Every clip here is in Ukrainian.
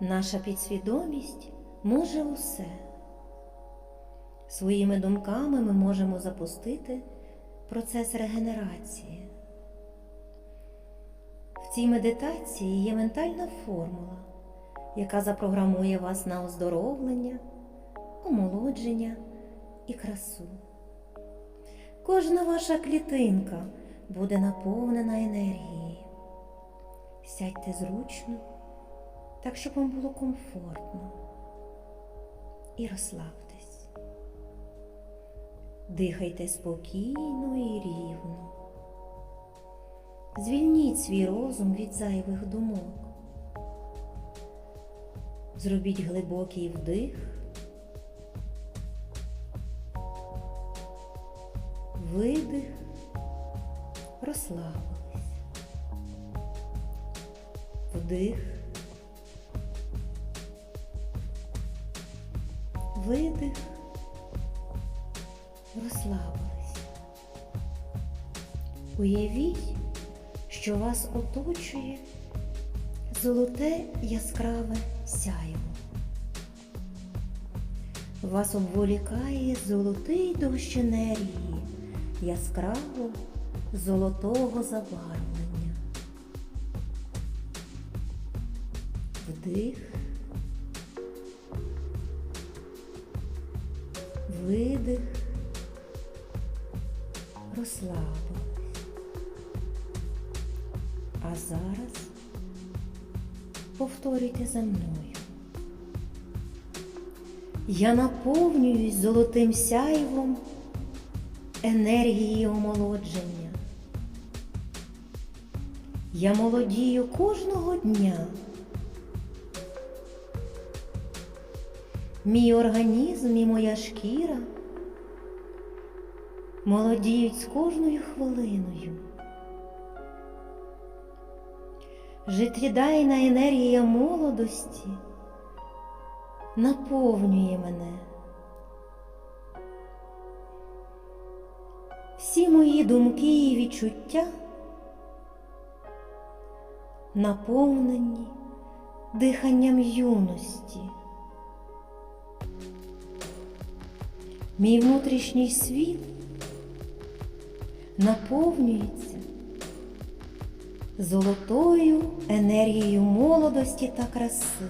Наша підсвідомість може усе. Своїми думками ми можемо запустити процес регенерації. В цій медитації є ментальна формула, яка запрограмує вас на оздоровлення, омолодження і красу. Кожна ваша клітинка буде наповнена енергією. Сядьте зручно, так щоб вам було комфортно. І розслабтесь. Дихайте спокійно і рівно. Звільніть свій розум від зайвих думок. Зробіть глибокий вдих. Видих, розслабились. Вдих. Видих. Розслабились. Уявіть, що вас оточує золоте яскраве сяйво. Вас обволікає золотий дощ енергії яскравого золотого забарвлення. Вдих. Видих. Розслабились. А зараз повторюйте за мною. Я наповнююсь золотим сяйвом енергії омолодження. Я молодію кожного дня. Мій організм і моя шкіра молодіють з кожною хвилиною. Життєдайна енергія молодості наповнює мене. Всі мої думки і відчуття наповнені диханням юності. Мій внутрішній світ наповнюється золотою енергією молодості та краси.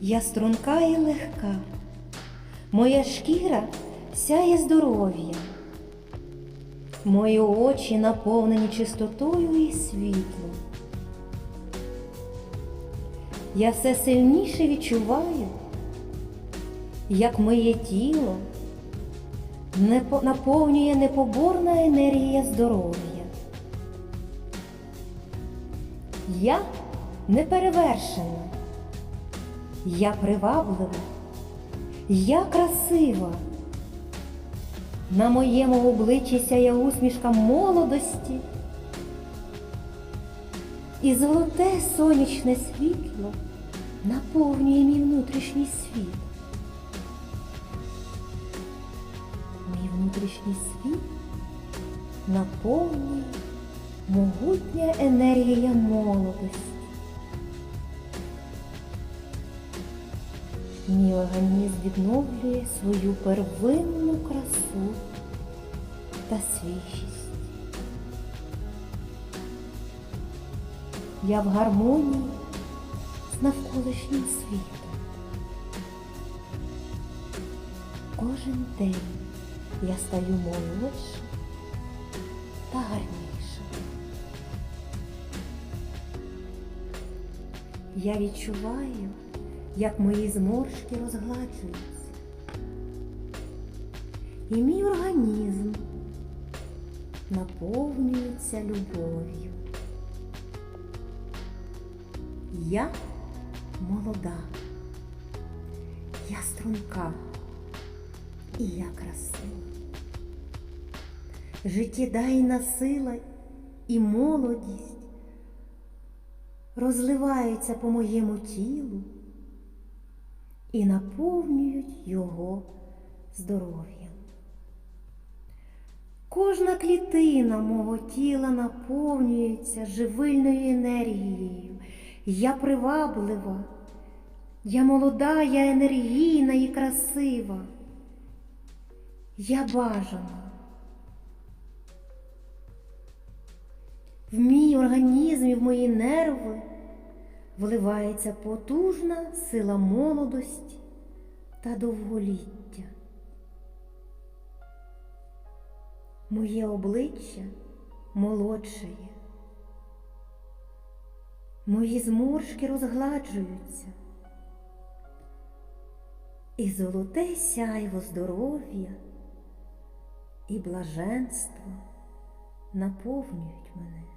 Я струнка і легка, моя шкіра сяє здоров'я, мої очі наповнені чистотою і світлом. Я все сильніше відчуваю, як моє тіло наповнює непоборна енергія здоров'я. Я неперевершена, я приваблива, я красива. На моєму обличчі сяє усмішка молодості і золоте сонячне світло наповнює мій внутрішній світ. Внутрішній світ наповнює могутня енергія молодості. Мій організм відновлює свою первинну красу та свіжість. Я в гармонії з навколишнім світом. Кожен день я стаю молодша та гарніша. Я відчуваю, як мої зморшки розгладжуються. І мій організм наповнюється любов'ю. Я молода, я струнка і я красива. Життєдайна сила і молодість розливаються по моєму тілу і наповнюють його здоров'ям. Кожна клітина мого тіла наповнюється живильною енергією. Я приваблива, я молода, я енергійна і красива. Я бажана. В мій організм і в мої нерви вливається потужна сила молодості та довголіття. Моє обличчя молодшає. Мої зморшки розгладжуються. І золоте сяйво здоров'я і блаженство наповнюють мене,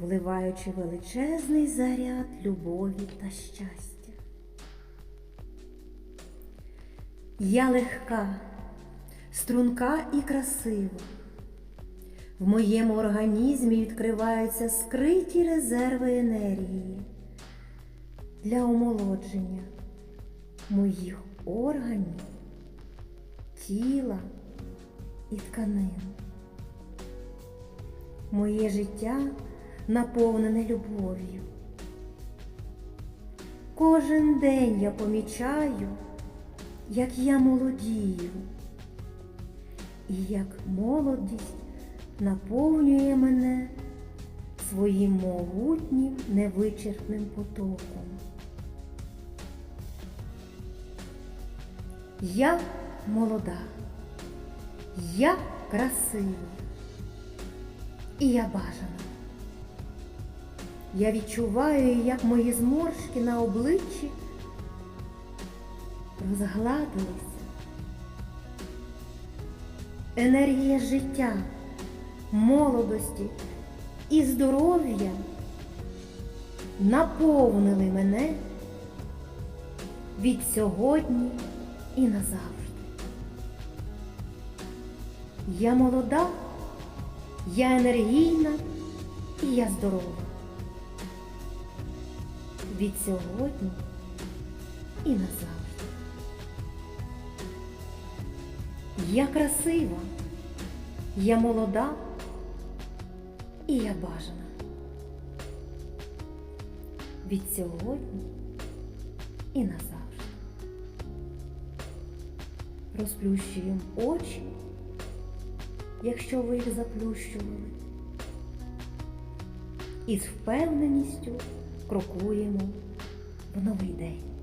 вливаючи величезний заряд любові та щастя. Я легка, струнка і красива. В моєму організмі відкриваються скриті резерви енергії для омолодження моїх органів, тіла і тканин. Моє життя наповнене любов'ю. Кожен день я помічаю, як я молодію, і як молодість наповнює мене своїм могутнім невичерпним потоком. Я молода, я красива і я бажана. Я відчуваю, як мої зморшки на обличчі розгладилися. Енергія життя, молодості і здоров'я наповнили мене від сьогодні і назавжди. Я молода, я енергійна і я здорова. Від сьогодні і назавжди. Я красива, я молода і я бажана. Від сьогодні і назавжди. Розплющуємо очі, якщо ви їх заплющували, і з впевненістю крокуємо в новий день.